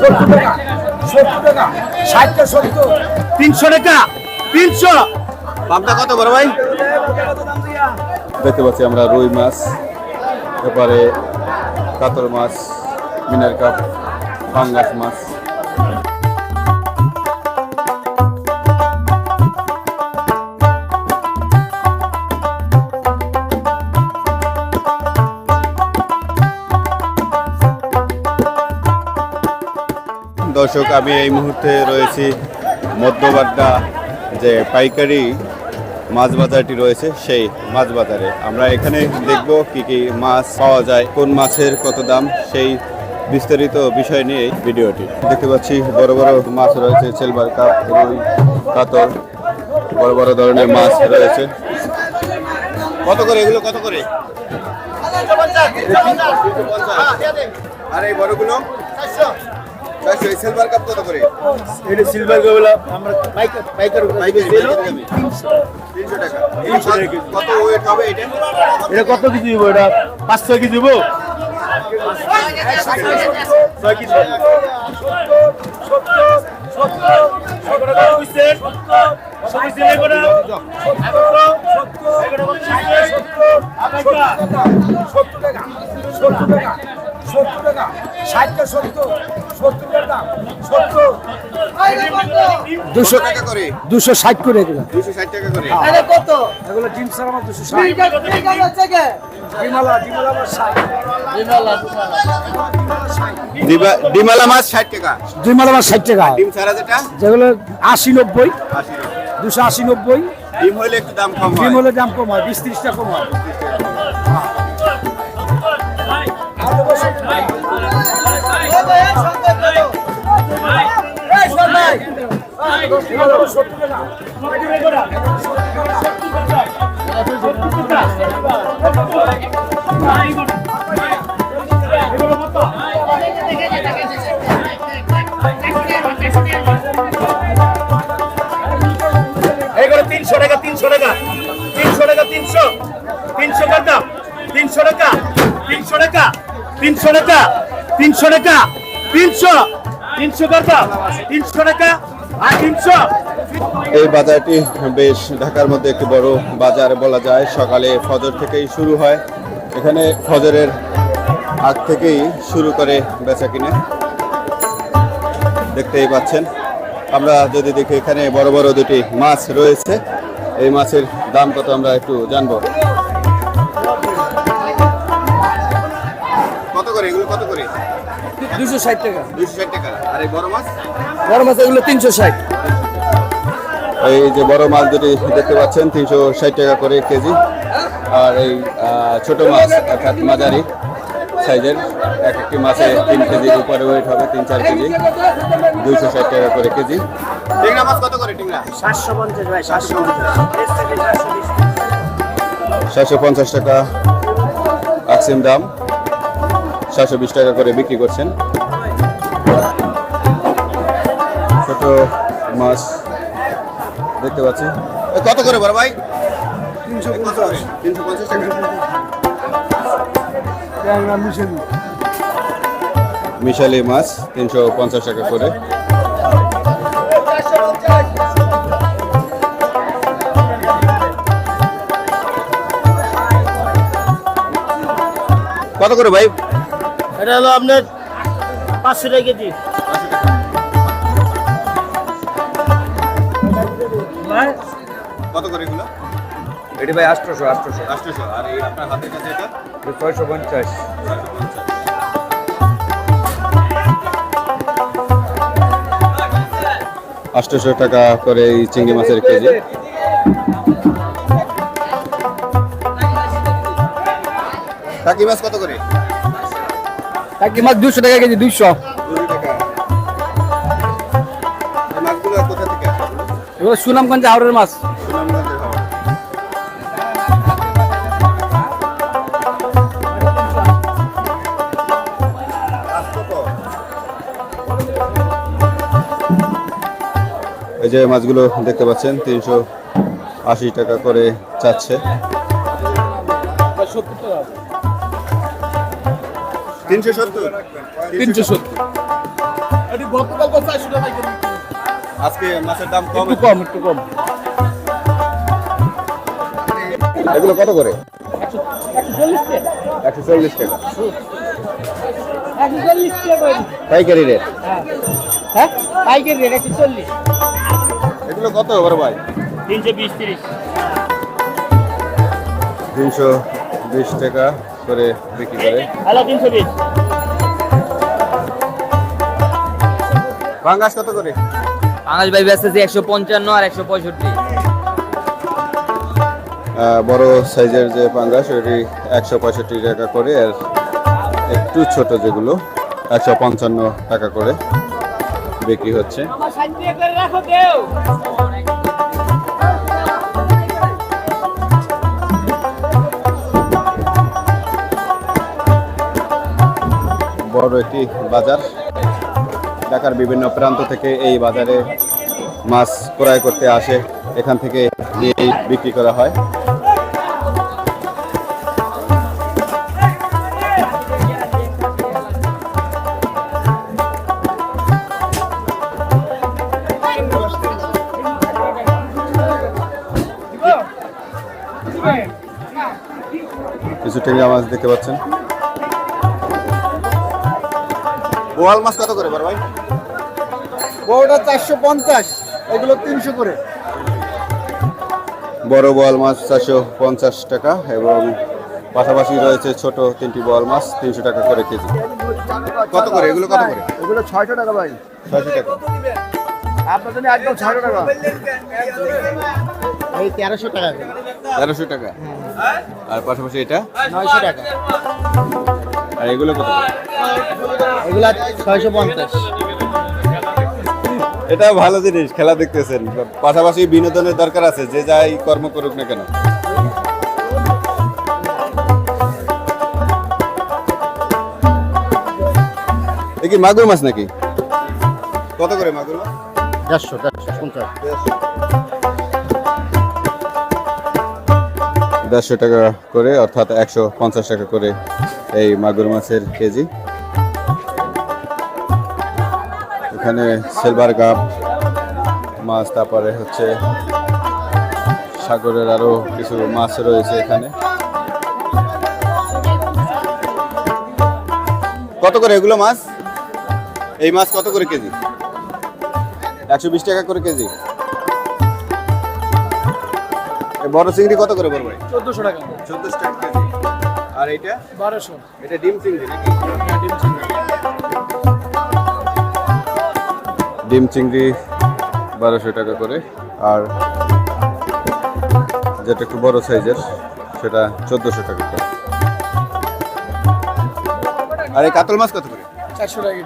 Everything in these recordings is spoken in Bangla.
সত্তর টাকা সত্তর টাকা ষাটটা সত্তর তিনশো টাকা তিনশো। পাবদা কত বড় ভাই? দেখতে পাচ্ছি আমরা রুই মাছ তারপরে কাতল মাছ মিনার কাপ পাঙ্গাস মাছ। দর্শক আমি এই মুহূর্তে রয়েছি মধ্যবাড্ডা যে পাইকারি মাছ বাজারটি রয়েছে সেই মাছ বাজারে আমরা এখানে দেখব কি কি মাছ পাওয়া যায় কোন মাছের কত দাম সেই বিস্তারিত বিষয় নিয়ে এই ভিডিওটি। দেখতে পাচ্ছি বড় বড় মাছ রয়েছে সিলভার কাপ রুই কাতল বড় বড় ধরনের মাছ রয়েছে। কত করে এগুলো কত করে? আর এই বড়গুলো? সিলভার কাপ কত করে? এটা সিলভার গোবলা আমরা পাইকার পাইকার তিনশো টাকা। কত ওয়েট হবে এটা? এটা কত কেজি দিব এটা? পাঁচ ছয় কেজি দিব ছয় কেজি। সত্তর টাকা। সত্তর টাকা। সত্তর টাকা। টাকা। দুশো টাকা করে দুশো ষাট করে দুশো ষাট টাকা করে এগুলো ডিম সার আমার দুশো ষাট ডিমালা মাছ ষাট টাকা ডিমালা আমার ষাট টাকা ডিম ছাড়া যেটা যেগুলো আশি নব্বই দুশো আশি নব্বই ডিম হলে একটু দাম কম ডিম হয় হলে দাম কম হয় বিশ ত্রিশটা কম হয় তিনশো টাকা তিনশো টাকা। তিনশো টাকা, তিনশো। তিনশো টাকা তিনশো টাকা তিনশো টাকা তিনশো টাকা তিনশো টাকা, তিনশো। তিনশো টাকা তিনশো টাকা এই বাজারটি বেশ ঢাকার মধ্যে একটি বড় বাজার বলা যায়। সকালে ফজর থেকেই শুরু হয়। এখানে ফজরের আগ থেকেই শুরু করে বেচা কিনে। দেখতেই পাচ্ছেন। আমরা যদি দেখি এখানে বড় বড় দুটি মাছ রয়েছে। এই মাছের দাম কত আমরা একটু জানব। কত করে? এগুলো কত করে? দুশো ষাট টাকা। দুইশো ষাট টাকা। আর এই বড় মাছ? বড় মাছ এগুলো তিনশো ষাট। এই যে বড় মাছ দুটি দেখতে পাচ্ছেন তিনশো ষাট টাকা করে কেজি। আর এই ছোট মাছ অর্থাৎ মাঝারি সাইজের এক একটি মাছে তিন কেজির উপরে ওয়েট হবে তিন চার কেজি। দুইশো ষাট টাকা করে কেজি। টিংরা মাছ কত করে টিংরা? সাতশো পঞ্চাশ ভাই সাতশো সাতশো পঞ্চাশ টাকা আকসিম দাম। সাতশো বিশ টাকা করে বিক্রি করছেন। ছোট মাছ দেখতে পাচ্ছি। কত করে বড় ভাই? তিনশো তিনশো মিশালি মাছ, তিনশো পঞ্চাশ টাকা করে। কত করে ভাই? এটা হলো আপনার পাঁচশো টাকা কেজি। কত করে এগুলো? এটি ভাই আটশোশো আটশোশো আটশোশো আর এই আপনার হাতের কাছে এটা? ছয়শো পঞ্চাশ। আটশোশো টাকা করে এই চিংড়ি মাছের কেজি। টাকি মাছ কত করে? টাকি মাছ দুশো টাকা কেজি দুইশো। এগুলো সুনামগঞ্জে হাওড়ের মাছ। এই যে মাছগুলো দেখতে পাচ্ছেন তিনশো আশি টাকা করে চাচ্ছে। তিনশো সত্তর। তিনশো সত্তর। গতকাল চারশো টাকা। আজকে মাছের দাম কম একটু কম একটু কম। এগুলো কত করে? একশো চল্লিশ টাকা। পাইকারি রেট? হ্যাঁ পাইকারি রেট একশো চল্লিশ এগুলো কত বড় ভাই? তিনশো বিশ তিরিশ। তিনশো বিশ টাকা করে বিক্রি করে। হ্যালো তিনশো বিশ। কত করে? পাঙাশ ভাই ব্যস্ত আছে একশো পঞ্চান্ন আর একশো পঁয়ষট্টি। বড় সাইজের যে পাঙ্গাস, ওটি একশো পঁয়ষট্টি টাকা করে, আর একটু ছোট যেগুলো, একশো পঞ্চান্ন টাকা করে বিক্রি হচ্ছে। বড় একটি বাজার। ঢাকার বিভিন্ন প্রান্ত থেকে এই বাজারে মাছ ক্রয় করতে আসে, এখান থেকে নিয়েই বিক্রি করা হয়। কিছু টেঙ্গা মাছ দেখতে পাচ্ছেন। বোয়াল মাছ কত করে বড় ভাই? বড়টা চারশো পঞ্চাশ এগুলো তিনশো করে। বড় বোয়াল মাছ চারশো পঞ্চাশ টাকা এবং পাশাপাশি রয়েছে ছোট তিনটি বোয়াল মাছ তিনশো টাকা করে কেজি। কত করে এগুলো কত করে? এগুলো ছয়শো টাকা ভাই। ছয়শো টাকা। আপনার জন্য একদম ছয়শো টাকা। এই তেরোশো টাকা তেরোশো টাকা। আর পাশাপাশি এটা? নয়শো টাকা। আর এগুলো কত? এগুলা ছয়শো পঞ্চাশ। এটা ভালো জিনিস খেলা দেখতেছেন। পাশাপাশি বিনোদনের দরকার আছে যে যাই কর্ম করুক না কেন। এ কি মাগুর মাছ নাকি? কত করে মাগুর মাছ? দেড়শো দেড়শো পঞ্চাশ। দেড়শো টাকা করে অর্থাৎ একশো পঞ্চাশ টাকা করে এই মাগুর মাছের কেজি। এখানে সিলভার কাপ মাছ তারপরে হচ্ছে সাগরের আরও কিছু মাছ রয়েছে এখানে। কত করে এগুলো মাছ? এই মাছ কত করে কেজি? একশো বিশ টাকা করে কেজি। বড় চিংড়ি কত করে বড় ভাই? চোদ্দশো টাকা। চোদ্দশো টাকা কেজি। আর এইটা? বারোশো। এটা ডিম চিংড়ি ডিম চিংড়ি। বারোশো টাকা করে। আর যেটা একটু বড় সাইজের সেটা চোদ্দোশো টাকা করে। আর এই কাতল মাছ কত করে? চারশো টাকা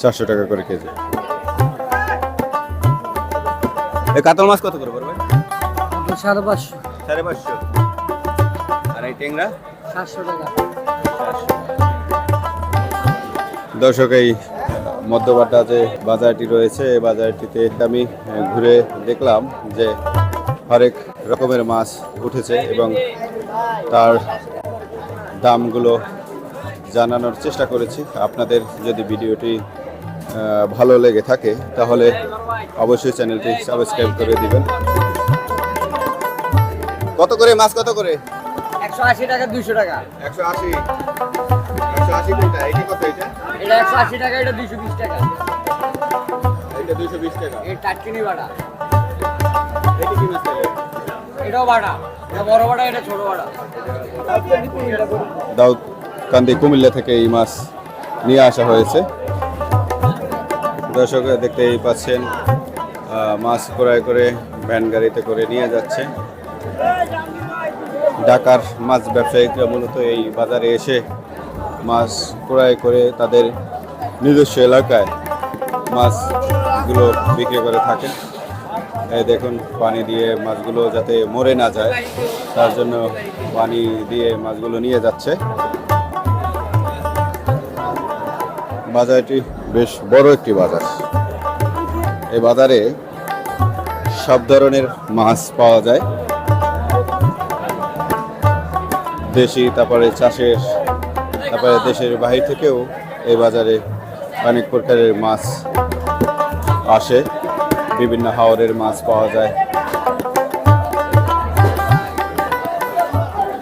চারশো টাকা করে কেজি। এই কাতল মাছ কত করে পড়বে সাড়ে পাঁচশো। সাড়ে পাঁচশো। এই টেংরা সাতশো টাকা। দর্শক এই মধ্যবাড্ডা যে বাজারটি রয়েছে এই বাজারটিতে আমি ঘুরে দেখলাম যে হরেক রকমের মাছ উঠেছে এবং তার দামগুলো জানানোর চেষ্টা করেছি। আপনাদের যদি ভিডিওটি ভালো লেগে থাকে তাহলে অবশ্যই চ্যানেলটি সাবস্ক্রাইব করে দিবেন। কত করে মাছ কত করে? একশো আশি টাকা দুইশো টাকা। একশো আশি একশো আশি কোনটা এইটা কত এটা? এটা একশো আশি টাকা এটা দুইশো বিশ টাকা। এটা দুইশো বিশ টাকা। টাটকিনি বাটা। এটা কি মাছ? এটাও বাটা। এটা বড় বাটা এটা ছোট বাটা। দাউদ কান্দি কুমিল্লা থেকে এই মাছ নিয়ে আসা হয়েছে। দর্শক দেখতেই পাচ্ছেন আহ, মাছ ক্রয় করে ভ্যান গাড়িতে করে নিয়ে যাচ্ছে। ঢাকার মাছ ব্যবসায়ীরা মূলত এই বাজারে এসে মাছ ক্রয় করে তাদের নিজস্ব এলাকায় মাছগুলো বিক্রি করে থাকেন। দেখুন, পানি দিয়ে মাছগুলো যাতে মরে না যায়, তার জন্য পানি দিয়ে মাছগুলো নিয়ে যাচ্ছে। বাজারটি বেশ বড় একটি বাজার। এই বাজারে সব ধরনের মাছ পাওয়া যায়। দেশি, তারপরে চাষের, তারপরে দেশের বাহির থেকেও এই বাজারে অনেক প্রকারের মাছ আসে। বিভিন্ন হাওরের মাছ পাওয়া যায়।